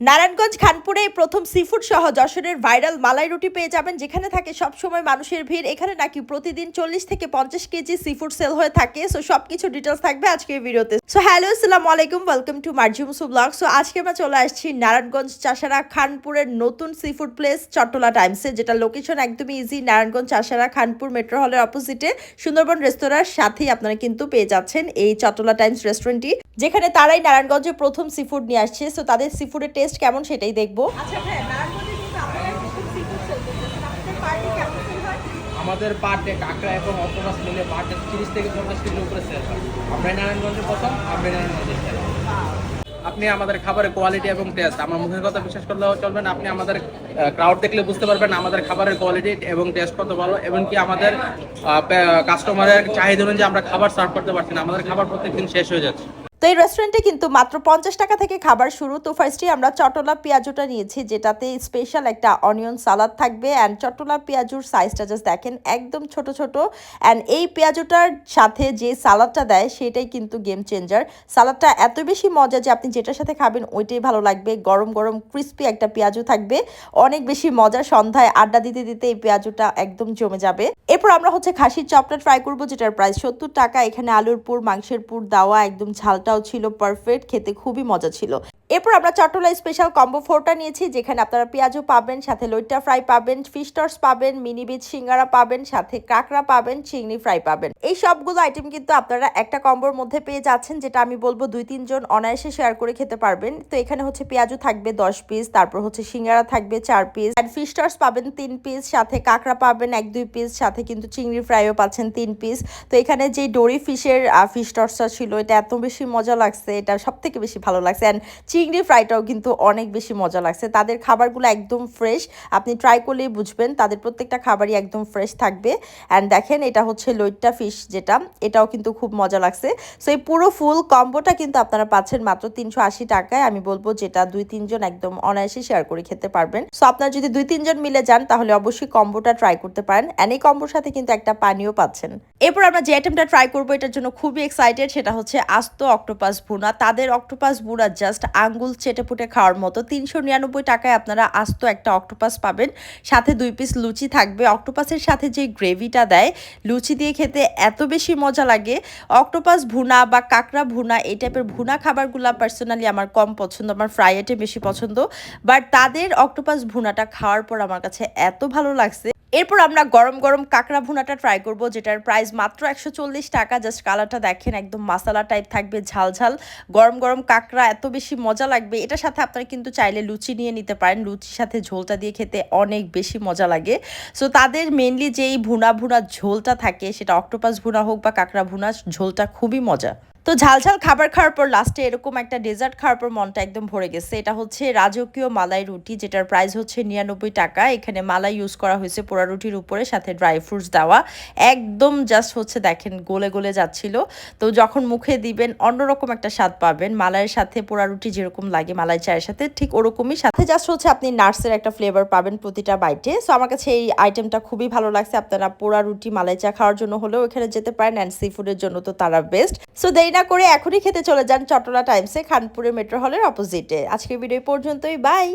নারায়ণগঞ্জ খানপুরে প্রথম সিফুড সহ যশোরের ভাইরাল মালাই রুটি পেয়ে যাবেন, যেখানে থাকে সব সময় মানুষের ভিড়। এখানে নাকি প্রতিদিন চল্লিশ থেকে পঞ্চাশ কেজি সিফুড সেল হয়ে থাকে। সো সবকিছু ডিটেলস থাকবে আজকের ভিডিওতে। সো হ্যালো আসসালামু আলাইকুম ওয়েলকাম টু মার্জিমুসু ব্লগ সো আজকে আমরা চলে আসছি নারায়ণগঞ্জ চাষারা খানপুরের নতুন সিফুড প্লেস চট্টলা টাইমসে যেটা লোকেশন একদমই ইজি নারায়ণগঞ্জ চাষারা খানপুর মেট্রো হলের অপোজিটে সুন্দরবন রেস্তোরাঁর সাথেই আপনারা কিন্তু পেয়ে যাচ্ছেন এই চট্টলা টাইমস রেস্টুরেন্টটি যেখানে তারাই নারায়ণগঞ্জে প্রথম সিফুড নিয়ে আসছে। সো তাদের সিফুডের টেস্ট কেমন সেটাই দেখব। আচ্ছা হয় আমাদের পার ডে কাঁকড়া এবং অক্টোপাস মিলে পার ডে তিরিশ থেকে চল্লিশ কিলো উপরে সেল হয়। আমরা নারায়ণগঞ্জে প্রথম আমরা নারায়ণগঞ্জে সেল আপনি আমাদের খাবারের কোয়ালিটি এবং টেস্ট আমার মুখের কথা বিশ্বাস করলেও চলবেন আপনি আমাদের ক্রাউড দেখলে বুঝতে পারবেন আমাদের খাবারের কোয়ালিটি এবং টেস্ট কত ভালো এবং কি আমাদের কাস্টমারের চাহিদা অনুযায়ী আমরা খাবার সার্ভ করতে পারছি না। আমাদের খাবার প্রত্যেকদিন শেষ হয়ে যাচ্ছে। তো এই রেস্টুরেন্টে কিন্তু মাত্র পঞ্চাশ টাকা থেকে খাবার শুরু। তো ফার্স্টে আমরা চটলা পেঁয়াজুটা নিয়েছি, যেটাতে স্পেশাল একটা অনিয়ন সালাদ থাকবে। অ্যান্ড চটলা পেঁয়াজুর সাইজটা জাস্ট দেখেন, একদম ছোট ছোট। অ্যান্ড এই পেঁয়াজুটার সাথে যে সালাদটা দেয়, সেটাই কিন্তু গেম চেঞ্জার সালাদটা এত বেশি মজা যে আপনি যেটার সাথে খাবেন, ওইটাই ভালো লাগবে। গরম গরম ক্রিস্পি একটা পেঁয়াজু থাকবে। অনেক বেশি মজা সন্ধ্যায় আড্ডা দিতে দিতে এই পেঁয়াজুটা একদম জমে যাবে। এরপর আমরা হচ্ছে খাসির চপটা ট্রাই করব, যেটার প্রাইস সত্তর টাকা। এখানে আলুর পুর, মাংসের পুর, দেওয়া, একদম ঝালটাও ছিল পারফেক্ট খেতে খুবই মজা ছিল। এরপর আমরা চট্টলা স্পেশাল কম্বো ফোরটা নিয়েছি, যেখানে আপনারা পেঁয়াজও পাবেন, সাথে লইট্টা ফ্রাই পাবেন ফিশ টর্স পাবেন মিনি বিচ সিঙ্গারা পাবেন, সাথে কাঁকড়া পাবেন, চিংড়ি ফ্রাই পাবেন। এই সবগুলো আইটেম কিন্তু আপনারা একটা কম্বোর মধ্যে পেয়ে যাচ্ছেন, যেটা আমি বলব দুই, তিনজন অনায়াসে শেয়ার করে খেতে পারবেন। তো এখানে হচ্ছে পেঁয়াজও থাকবে দশ পিস তারপর হচ্ছে সিঙ্গারা থাকবে চার পিস অ্যান্ড ফিশ টর্স পাবেন তিন পিস সাথে কাঁকড়া পাবেন এক, দুই পিস সাথে কিন্তু চিংড়ি ফ্রাইও পাচ্ছেন তিন পিস তো এখানে যে ডোরি ফিশের ফিশ টর্সটা ছিল, এটা এত বেশি মজা লাগছে, এটা সব থেকে বেশি ভালো লাগছে। অ্যান্ড চিংড়ি ফ্রাইটাও কিন্তু অনেক বেশি মজা লাগছে। তাদের খাবারগুলো একদম ফ্রেশ আপনি ট্রাই করলেই বুঝবেন, তাদের প্রত্যেকটা খাবারই একদম ফ্রেশ থাকবে। অ্যান্ড দেখেন, এটা হচ্ছে লইট্টা ফিশ যেটা, এটাও কিন্তু খুব মজা লাগছে। সো এই পুরো ফুল কম্বোটা কিন্তু আপনারা পাচ্ছেন মাত্র তিনশো আশি টাকায়। আমি বলব যেটা দুই, তিনজন একদম অনায়াসে শেয়ার করে খেতে পারবেন। সো আপনার যদি দুই, তিনজন মিলে যান, তাহলে অবশ্যই কম্বোটা ট্রাই করতে পারেন। অ্যান্ড এই কম্বোর সাথে কিন্তু একটা পানিও পাচ্ছেন। এরপর আমরা যে আইটেমটা ট্রাই করব, এটার জন্য খুবই এক্সাইটেড সেটা হচ্ছে আস্ত অক্টোপাস ভুনা। তাদের অক্টোপাস ভুনা জাস্ট আঙ্গুল চেটে পুটে খাওয়ার মতো। তিনশো নিরানব্বই টাকায় আপনারা আস্ত একটা অক্টোপাস পাবেন। সাথে দুই পিস লুচি থাকবে। অক্টোপাসের সাথে যে গ্রেভিটা দেয়, লুচি দিয়ে খেতে এত বেশি মজা লাগে। অক্টোপাস ভুনা বা কাঁকড়া ভুনা, এই টাইপের ভুনা খাবারগুলো পার্সোনালি আমার কম পছন্দ, আমার ফ্রাই বেশি পছন্দ। বাট তাদের অক্টোপাস ভুনাটা খাওয়ার পর আমার কাছে এত ভালো লাগছে। এরপর আমরা গরম গরম কাঁকড়া ভুনাটা ট্রাই করব, যেটার প্রাইস মাত্র একশো চল্লিশ টাকা। জাস্ট কালারটা দেখেন, একদম মাসালা টাইপ থাকবে ঝাল ঝাল গরম গরম কাঁকড়া, এত বেশি মজা লাগবে। এটার সাথে আপনারা কিন্তু চাইলে লুচি নিয়ে নিতে পারেন। লুচির সাথে ঝোলটা দিয়ে খেতে অনেক বেশি মজা লাগে। সো তাদের মেনলি যেই ভুনা ভুনা ঝোলটা থাকে, সেটা অক্টোপাস ভুনা হোক বা কাঁকড়া ভুনা, ঝোলটা খুবই মজা। তো ঝাল ঝাল খাবার খাওয়ার পর লাস্টে এরকম একটা ডেজার্ট খাওয়ার পর মনটা একদম ভরে গেছে। এটা হচ্ছে রাজকীয় মালাই রুটি, যেটার প্রাইস হচ্ছে নিরানব্বই টাকা। এখানে মালাই ইউজ করা হয়েছে পোড়া রুটির উপরে, সাথে ড্রাই ফ্রুটস দেওয়া। একদম জাস্ট হচ্ছে দেখেন, গোলে গোলে যাচ্ছিল। তো যখন মুখে দিবেন, অন্যরকম একটা স্বাদ পাবেন। মালাইয়ের সাথে পোড়া রুটি যেরকম লাগে মালাই চায়ের সাথে, ঠিক ওরকমই সাথে জাস্ট হচ্ছে আপনি নার্সের একটা ফ্লেভার পাবেন প্রতিটা বাইটে সো আমার কাছে এই আইটেমটা খুবই ভালো লাগছে। আপনারা পোড়া রুটি, মালাই চা খাওয়ার জন্য হলেও এখানে যেতে পারেন অ্যান্ড সি ফুডের জন্য তো তারা বেস্ট সো দেরি না করে এখনই খেতে চলে যান চট্টলা টাইমসে খানপুরের মেট্রো হলের অপোজিটে। আজকের ভিডিও পর্যন্তই, বাই।